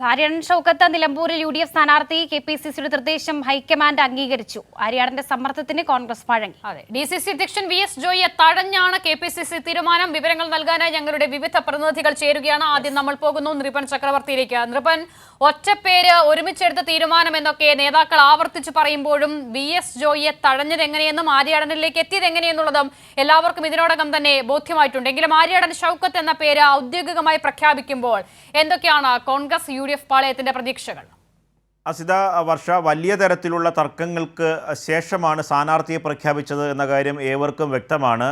ആര്യാടൻ ഷൗക്കത്ത് നിലമ്പൂരിൽ U D F സ്ഥാനാർത്ഥി K P C സിയുടെ നിർദ്ദേശം ഹൈക്കമാൻഡ് അംഗീകരിച്ചു. ആര്യാടന്റെ സമ്മർദ്ദത്തിന് കോൺഗ്രസ് വഴങ്ങി അതെ ഡി സി സി അധ്യക്ഷൻ വി എസ് ജോയിയെ തഴഞ്ഞാണ് കെ പി സി സി തീരുമാനം. വിവരങ്ങൾ നൽകാനായി ഞങ്ങളുടെ വിവിധ പ്രതിനിധികൾ ചേരുകയാണ്. ആദ്യം നമ്മൾ പോകുന്നു നൃപൻ ചക്രവർത്തിയിലേക്ക്. നൃപൻ ഒറ്റപ്പേര് ഒരുമിച്ചെടുത്ത തീരുമാനം എന്നൊക്കെ നേതാക്കൾ ആവർത്തിച്ച് പറയുമ്പോഴും വി എസ് ജോയിയെ തഴഞ്ഞത് എങ്ങനെയെന്നും ആര്യാടനിലേക്ക് എത്തിയത് എങ്ങനെയെന്നുള്ളതും എല്ലാവർക്കും ഇതിനോടകം തന്നെ ബോധ്യമായിട്ടുണ്ട്. എങ്കിലും ആര്യാടൻ ഷൗക്കത്ത് എന്ന പേര് ഔദ്യോഗികമായി പ്രഖ്യാപിക്കുമ്പോൾ എന്തൊക്കെയാണ് കോൺഗ്രസ് യു എഫ് പാളയത്തിന്റെ പ്രതീക്ഷകൾ. അസിത വർഷ വലിയ തരത്തിലുള്ള തർക്കങ്ങൾക്ക് ശേഷമാണ് സ്ഥാനാർത്ഥിയെ പ്രഖ്യാപിച്ചത് എന്ന കാര്യം ഏവർക്കും വ്യക്തമാണ്.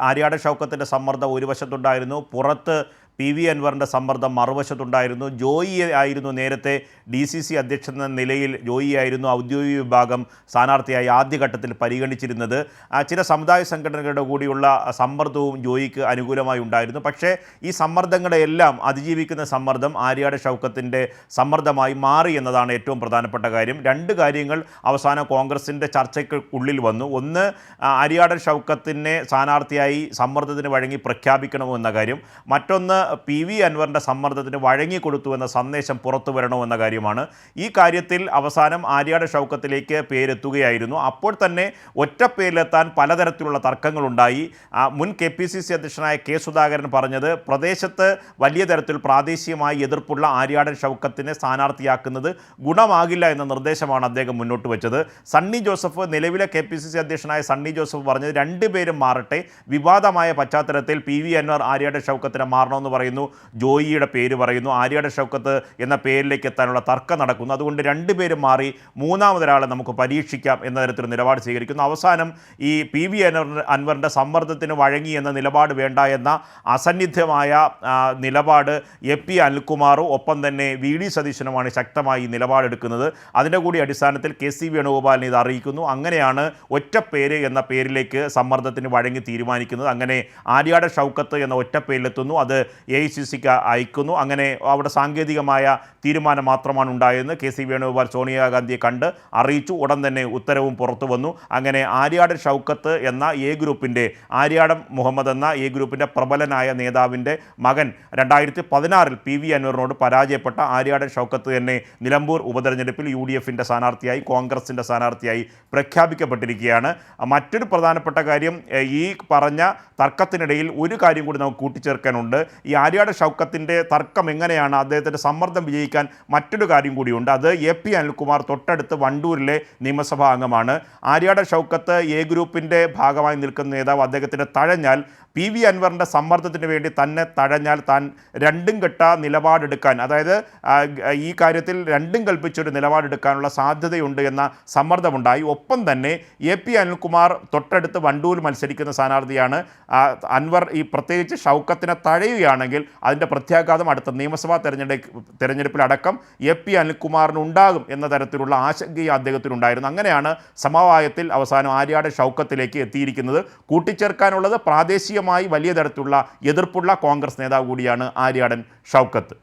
ആര്യാട ഷൗക്കത്തിന്റെ സമ്മർദ്ദം ഒരു വശത്തുണ്ടായിരുന്നു. പുറത്ത് പി വി അൻവറിന്റെ സമ്മർദ്ദം മറുവശത്തുണ്ടായിരുന്നു. ജോയി ആയിരുന്നു നേരത്തെ ഡി സി സി അധ്യക്ഷൻ എന്ന നിലയിൽ ജോയി ആയിരുന്നു ഔദ്യോഗിക വിഭാഗം സ്ഥാനാർത്ഥിയായി ആദ്യഘട്ടത്തിൽ പരിഗണിച്ചിരുന്നത്. ചില സമുദായ സംഘടനകളുടെ കൂടിയുള്ള സമ്മർദ്ദവും ജോയിക്ക് അനുകൂലമായി ഉണ്ടായിരുന്നു. പക്ഷേ ഈ സമ്മർദ്ദങ്ങളെല്ലാം അതിജീവിക്കുന്ന സമ്മർദ്ദം ആര്യാട് ഷൗക്കത്തിന്റെ സമ്മർദ്ദമായി മാറി എന്നതാണ് ഏറ്റവും പ്രധാനപ്പെട്ട കാര്യം. രണ്ട് കാര്യങ്ങൾ അവസാനം കോൺഗ്രസിന്റെ ചർച്ചയ്ക്ക് ഉള്ളിൽ വന്നു. ഒന്ന് ആര്യാടൻ ഷൗക്കത്തിനെ സ്ഥാനാർത്ഥിയായി സമ്മർദ്ദത്തിന് വഴങ്ങി പ്രഖ്യാപിക്കണമെന്ന കാര്യം. മറ്റൊന്ന് പി വി അൻവറിന്റെ സമ്മർദ്ദത്തിന് വഴങ്ങിക്കൊടുത്തു എന്ന സന്ദേശം പുറത്തു വരണോ എന്ന കാര്യമാണ്. ഈ കാര്യത്തിൽ അവസാനം ആര്യാട് ഷൗക്കത്തിലേക്ക് പേരെത്തുകയായിരുന്നു. അപ്പോൾ തന്നെ ഒറ്റ പേരിലെത്താൻ പലതരത്തിലുള്ള തർക്കങ്ങളുണ്ടായി. മുൻ കെ പി സി സി അധ്യക്ഷനായ കെ സുധാകരൻ പറഞ്ഞത് പ്രദേശത്ത് വലിയ തരത്തിൽ പ്രാദേശികമായി എതിർപ്പുള്ള ആര്യാടൻ ഷൗക്കത്തിനെ സ്ഥാനാർത്ഥിയാക്കുന്നത് ഗുണമാകില്ല എന്ന നിർദ്ദേശമാണ് അദ്ദേഹം മുന്നോട്ട് വെച്ചത്. സണ്ണി ജോസഫ് നിലവിലെ കെ പി സി സി അധ്യക്ഷനായ സണ്ണി ജോസഫ് പറഞ്ഞത് രണ്ടുപേരും മാറട്ടെ. വിവാദമായ പശ്ചാത്തലത്തിൽ പി വി അൻവർ ആര്യാടൻ ഷൗക്കത്തിനെ മാറണമെന്ന് പറയുന്നു. ജോയിയുടെ പേര് പറയുന്നു. ആര്യയുടെ ഷൗക്കത്ത് എന്ന പേരിലേക്ക് എത്താനുള്ള തർക്കം നടക്കുന്നു. അതുകൊണ്ട് രണ്ടുപേരും മാറി മൂന്നാമതൊരാളെ നമുക്ക് പരീക്ഷിക്കാം എന്ന തരത്തിൽ നിലപാട് സ്വീകരിക്കുന്നു. അവസാനം ഈ പി വി അൻവറിന്റെ സമ്മർദ്ദത്തിന് വഴങ്ങി എന്ന നിലപാട് വേണ്ട എന്ന അസന്നിധ്യമായ നിലപാട് എ പി അനിൽകുമാറും ഒപ്പം തന്നെ വി ഡി സതീശനുമാണ് ശക്തമായി നിലപാടെടുക്കുന്നത് അതിന്റെ കൂടി അടിസ്ഥാനത്തിൽ കെ സി വേണുഗോപാലിനെ ഇത് അറിയിക്കുന്നു. അങ്ങനെയാണ് ഒറ്റപ്പേര് എന്ന പേരിലേക്ക് സമ്മർദ്ദത്തിന് വഴങ്ങി തീരുമാനിക്കുന്നത്. അങ്ങനെ ആര്യാട ഷൗക്കത്ത് എന്ന ഒറ്റപ്പേരിലെത്തുന്നു അത് എ ഐ സി സിക്ക് അയക്കുന്നു. അങ്ങനെ അവിടെ സാങ്കേതികമായ തീരുമാനം മാത്രമാണ് ഉണ്ടായതെന്ന് കെ സി വേണുഗോപാൽ സോണിയാഗാന്ധിയെ കണ്ട് അറിയിച്ചു. ഉടൻ തന്നെ ഉത്തരവും പുറത്തു വന്നു. അങ്ങനെ ആര്യാടൻ ഷൗക്കത്ത് എന്ന എ ഗ്രൂപ്പിന്റെ ആര്യാടം മുഹമ്മദ് എന്ന എ ഗ്രൂപ്പിന്റെ പ്രബലനായ നേതാവിന്റെ മകൻ രണ്ടായിരത്തി പതിനാറിൽ പി വി അൻവറിനോട് പരാജയപ്പെട്ട ആര്യാടൻ ഷൗക്കത്ത് തന്നെ നിലമ്പൂർ ഉപതെരഞ്ഞെടുപ്പിൽ യു ഡി എഫിന്റെ സ്ഥാനാർത്ഥിയായി കോൺഗ്രസിന്റെ സ്ഥാനാർത്ഥിയായി പ്രഖ്യാപിക്കപ്പെട്ടിരിക്കുകയാണ്. മറ്റൊരു പ്രധാനപ്പെട്ട കാര്യം ഈ പറഞ്ഞ തർക്കത്തിനിടയിൽ ഒരു കാര്യം കൂടി നമുക്ക് കൂട്ടിച്ചേർക്കാനുണ്ട്. ഈ ആര്യാട് ഷൗക്കത്തിന്റെ തർക്കം എങ്ങനെയാണ് അദ്ദേഹത്തിന്റെ സമ്മർദ്ദം വിജയിക്കാൻ മറ്റൊരു കാര്യം കൂടിയുണ്ട്. അത് എ പി അനിൽകുമാർ തൊട്ടടുത്ത് വണ്ടൂരിലെ നിയമസഭാ അംഗമാണ്. ആര്യാട് ഷൗക്കത്ത് എ ഗ്രൂപ്പിന്റെ ഭാഗമായി നിൽക്കുന്ന നേതാവ് അദ്ദേഹത്തിന്റെ തഴഞ്ഞാൽ പി വി അൻവറിന്റെ സമ്മർദ്ദത്തിന് വേണ്ടി തന്നെ തഴഞ്ഞാൽ താൻ രണ്ടും കെട്ട നിലപാടെടുക്കാൻ അതായത് ഈ കാര്യത്തിൽ രണ്ടും കൽപ്പിച്ചൊരു നിലപാടെടുക്കാനുള്ള സാധ്യതയുണ്ട് എന്ന സമ്മർദ്ദമുണ്ടായി. ഒപ്പം തന്നെ എ പി അനിൽകുമാർ തൊട്ടടുത്ത് വണ്ടൂർ മത്സരിക്കുന്ന സ്ഥാനാർത്ഥിയാണ്. അൻവർ ഈ പ്രത്യേകിച്ച് ഷൗക്കത്തിനെ തഴയുകയാണെങ്കിൽ അതിന്റെ പ്രത്യാഘാതം അടുത്ത നിയമസഭാ തെരഞ്ഞെടുപ്പ് തെരഞ്ഞെടുപ്പിലടക്കം എ പി അനിൽകുമാറിന് ഉണ്ടാകും എന്ന തരത്തിലുള്ള ആശങ്കയും അദ്ദേഹത്തിനുണ്ടായിരുന്നു അങ്ങനെയാണ് സമവായത്തിൽ അവസാനം ആര്യാട് ഷൗക്കത്തിലേക്ക് എത്തിയിരിക്കുന്നത്. കൂട്ടിച്ചേർക്കാനുള്ളത് പ്രാദേശികമായി വലിയ തരത്തിലുള്ള എതിർപ്പുള്ള കോൺഗ്രസ് നേതാവ് കൂടിയാണ് ആര്യാടൻ ഷൗക്കത്ത്.